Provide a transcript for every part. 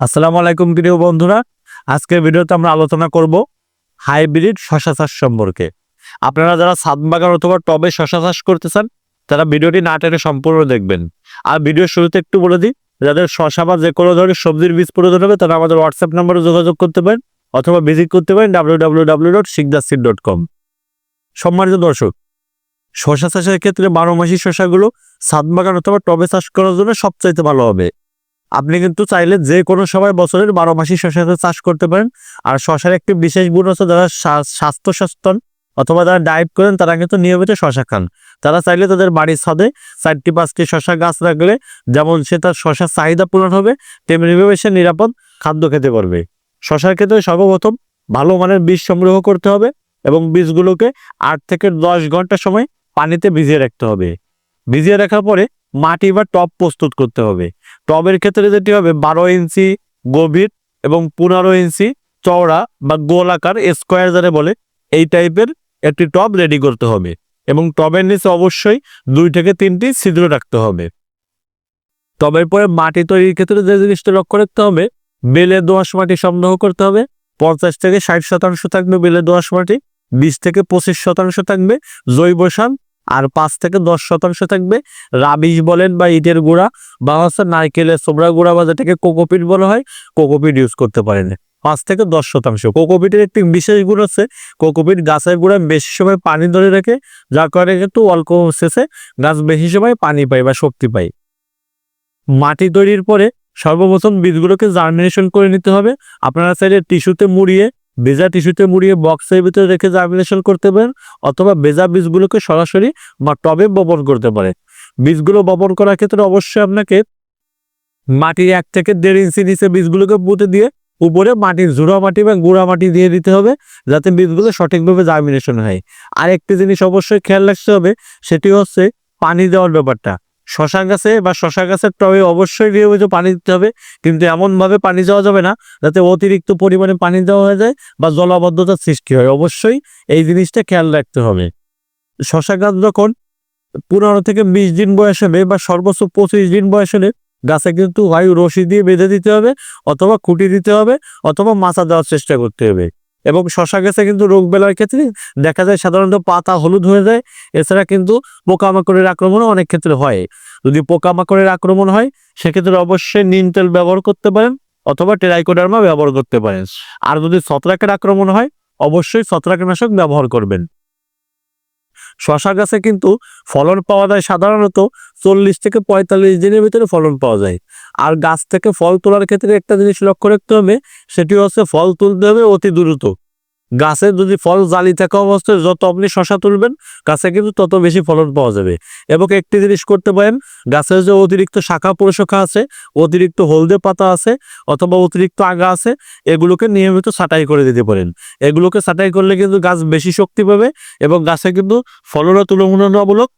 আসসালামু আলাইকুম প্রিয় বন্ধুরা। আজকের ভিডিওতে আমরা আলোচনা করব হাইব্রিড শশা চাষ সম্পর্কে। আপনারা যারা ছাদ বাগান অথবা টবে শশা চাষ করতে চান, তারা ভিডিওটি না টেনে সম্পূর্ণ দেখবেন। আর ভিডিওর শুরুতে একটু বলে দিই, যাদের শশা বা যে কোনো ধরনের সবজির বীজ প্রয়োজন হবে, তারা আমাদের হোয়াটসঅ্যাপ নম্বরে যোগাযোগ করতে পারেন অথবা ভিজিট করতে পারেন ডাব্লিউ ডাব্লিউ ডাব্লিউ ডট সিকদাসিড ডট কম সম্মানিত দর্শক, শশা চাষের ক্ষেত্রে বারো মাসি শশাগুলো ছাদ বাগান অথবা টবে চাষ করার জন্য সবচাইতে ভালো হবে। আপনি কিন্তু চাইলে যে কোনো সময় বছরের বারো মাসি শশা চাষ করতে পারেন। আর শশার একটি বিশেষ গুণ হচ্ছে যারা স্বাস্থ্য সচেতন অথবা যারা ডায়েট করেন, তারা কিন্তু নিয়মিত শশা খান। তারা চাইলে তাদের বাড়ির ছাদে চারটি পাঁচটি শশা গাছ রাখলে যেমন সে তার শশার চাহিদা পূরণ হবে, তেমনিভাবে সে নিরাপদ খাদ্য খেতে পারবে। শশার ক্ষেত্রে সর্বপ্রথম ভালো মানের বীজ সংগ্রহ করতে হবে এবং বীজগুলোকে আট থেকে দশ ঘণ্টা সময় পানিতে ভিজিয়ে রাখতে হবে। ভিজিয়ে রাখার পরে মাটি বা টব প্রস্তুত করতে হবে। টবের ক্ষেত্রে যেটি হবে, বারো ইঞ্চি গভীর এবং পনেরো ইঞ্চি চওড়া বা গোল আকার স্কোয়ার যারা বলে, এই টাইপের একটি টব রেডি করতে হবে এবং টবের নিচে অবশ্যই দুই থেকে তিনটি ছিদ্র রাখতে হবে। টবের পরে মাটি তৈরির ক্ষেত্রে যে জিনিসটা লক্ষ্য রাখতে হবে, বেলে দোআঁশ মাটি সংগ্রহ করতে হবে। পঞ্চাশ থেকে ষাট শতাংশ থাকবে বেলে দোআঁশ মাটি, বিশ থেকে পঁচিশ শতাংশ থাকবে জৈব সার আর পাঁচ থেকে দশ শতাংশ থাকবে রাবিশ বলেন বা ইটের গুঁড়া বা হচ্ছে নারকেলের সোবরা গুঁড়া বা যেটাকে কোকোপিট বলা হয়, কোকোপিট ইউজ করতে পারেন। পাঁচ থেকে দশ শতাংশ। কোকোপিটের একটি বিশেষ গুণ হচ্ছে কোকোপিট গাছের গুঁড়া বেশি সময় পানি ধরে রাখে যার কারণে কিন্তু অল্প শেষে গাছ বেশি সময় পানি পায় বা শক্তি পায়। মাটি তৈরির পরে সর্বপ্রথম বীজগুলোকে জার্মিনেশন করে নিতে হবে। আপনারা চাইলে টিস্যুতে মুড়িয়ে ভেজা টিস্যুতে মুড়িয়ে বক্সের ভিতরে রেখে জার্মিনেশন করতে পারেন অথবা ভেজা বীজগুলোকে সরাসরি বা টবে বপন করতে পারে বীজগুলো বপন করার ক্ষেত্রে অবশ্যই আপনাকে মাটির এক থেকে দেড় ইঞ্চি নিচে বীজগুলোকে পুঁতে দিয়ে উপরে মাটির ঝুড়া মাটি বা গুঁড়া মাটি দিয়ে দিতে হবে যাতে বীজগুলো সঠিকভাবে জার্মিনেশন হয়। আর একটি জিনিস অবশ্যই খেয়াল রাখতে হবে, সেটি হচ্ছে পানি দেওয়ার ব্যাপারটা। শশা গাছে বা শশা গাছের টবে অবশ্যই নিয়মিত পানি দিতে হবে, কিন্তু এমনভাবে পানি দেওয়া যাবে না যাতে অতিরিক্ত পরিমাণে পানি দেওয়া হয়ে যায় বা জলাবদ্ধতার সৃষ্টি হয়। অবশ্যই এই জিনিসটা খেয়াল রাখতে হবে। শশা গাছ যখন পনেরো থেকে বিশ দিন বয়স হবে বা সর্বোচ্চ পঁচিশ দিন বয়স হলে গাছে কিন্তু হয় রশি দিয়ে বেঁধে দিতে হবে অথবা খুঁটি দিতে হবে অথবা মাছা দেওয়ার চেষ্টা করতে হবে। এবং শশা গাছে কিন্তু রোগ বেলার ক্ষেত্রে দেখা যায় সাধারণত পাতা হলুদ হয়ে যায়। এছাড়া কিন্তু পোকামাকড়ের আক্রমণও অনেক ক্ষেত্রে হয়। যদি পোকামাকড়ের আক্রমণ হয়, সেক্ষেত্রে অবশ্যই নিম তেল ব্যবহার করতে পারেন অথবা টেরাইকোডার্মা ব্যবহার করতে পারেন। আর যদি ছত্রাকের আক্রমণ হয়, অবশ্যই ছত্রাকনাশক ব্যবহার করবেন। শশা গাছে কিন্তু ফলন পাওয়া যায় সাধারণত চল্লিশ থেকে পঁয়তাল্লিশ দিনের ভিতরে ফলন পাওয়া যায়। আর গাছ থেকে ফল তোলার ক্ষেত্রে একটা জিনিস লক্ষ্য রাখতে হবে, সেটি হচ্ছে ফল তুলতে হবে অতি দ্রুত। গাছে যদি ফল জালি থাকা অবস্থায় যত আপনি শশা তুলবেন, গাছে কিন্তু তত বেশি ফলন পাওয়া যাবে। এবং একটি জিনিস করতে পারেন গাছের যে অতিরিক্ত শাখা প্রশাখা আছে, অতিরিক্ত হলদে পাতা আছে অথবা অতিরিক্ত আগা আছে, এগুলোকে নিয়মিত ছাঁটাই করে দিতে পারেন। এগুলোকে ছাঁটাই করলে কিন্তু গাছ বেশি শক্তি পাবে এবং গাছে কিন্তু ফলনও তুলনামূলক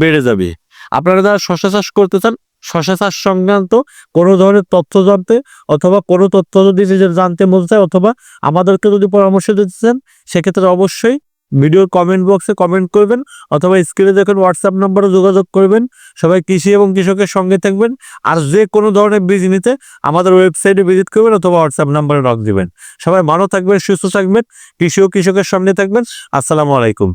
বেড়ে যাবে। আপনারা যারা শশা চাষ করতে চান শশা চাষ সংক্রান্ত কোনো ধরনের তথ্য জানতে অথবা কোনো তথ্য যদি জানতে মন চায় অথবা আমাদেরকে যদি পরামর্শ দিতে চান, সেক্ষেত্রে অবশ্যই ভিডিওর কমেন্ট বক্সে কমেন্ট করবেন অথবা স্ক্রিনে দেখেন হোয়াটসঅ্যাপ নম্বরে যোগাযোগ করবেন। সবাই কৃষি এবং কৃষকের সঙ্গে থাকবেন আর যে কোনো ধরনের বীজ নিতে আমাদের ওয়েবসাইটে ভিজিট করবেন অথবা হোয়াটসঅ্যাপ নাম্বারে নক দিবেন। সবাই ভালো থাকবেন, সুস্থ থাকবেন, কৃষি ও কৃষকের সঙ্গে থাকবেন। আসসালামু আলাইকুম।